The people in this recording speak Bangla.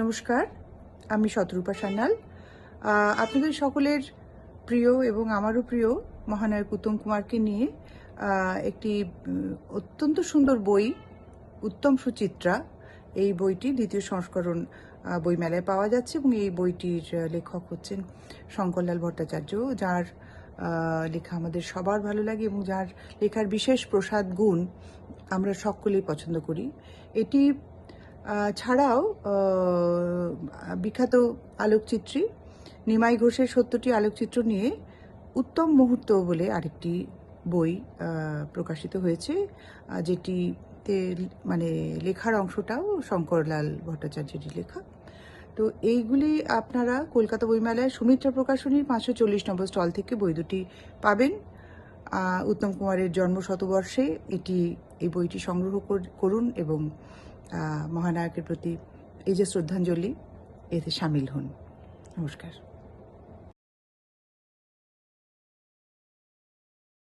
নমস্কার, আমি শতরূপা সান্যাল। আপনাদের সকলের প্রিয় এবং আমারও প্রিয় মহানায়ক উত্তম কুমারকে নিয়ে একটি অত্যন্ত সুন্দর বই, উত্তম সুচিত্রা, এই বইটি দ্বিতীয় সংস্করণ বইমেলায় পাওয়া যাচ্ছে এবং এই বইটির লেখক হচ্ছেন শঙ্করলাল ভট্টাচার্য, যার লেখা আমাদের সবার ভালো লাগে এবং যার লেখার বিশেষ প্রসাদ গুণ আমরা সকলেই পছন্দ করি। এটি ছাড়াও বিখ্যাত আলোকচিত্রী নিমাই ঘোষের সত্যটি আলোকচিত্র নিয়ে উত্তম মুহূর্ত বলে আরেকটি বই প্রকাশিত হয়েছে যেটিতে মানে লেখার অংশটাও শঙ্করলাল ভট্টাচার্যেরই লেখা। তো এইগুলি আপনারা কলকাতা বইমেলায় সুমিত্রা প্রকাশনীর পাঁচশো চল্লিশ নম্বর স্টল থেকে বই দুটি পাবেন। উত্তম কুমারের জন্ম শতবর্ষে এটি, এই বইটি সংগ্রহ করুন এবং মহানায়কের প্রতি এই যে শ্রদ্ধাঞ্জলি এতে সামিল হন। নমস্কার।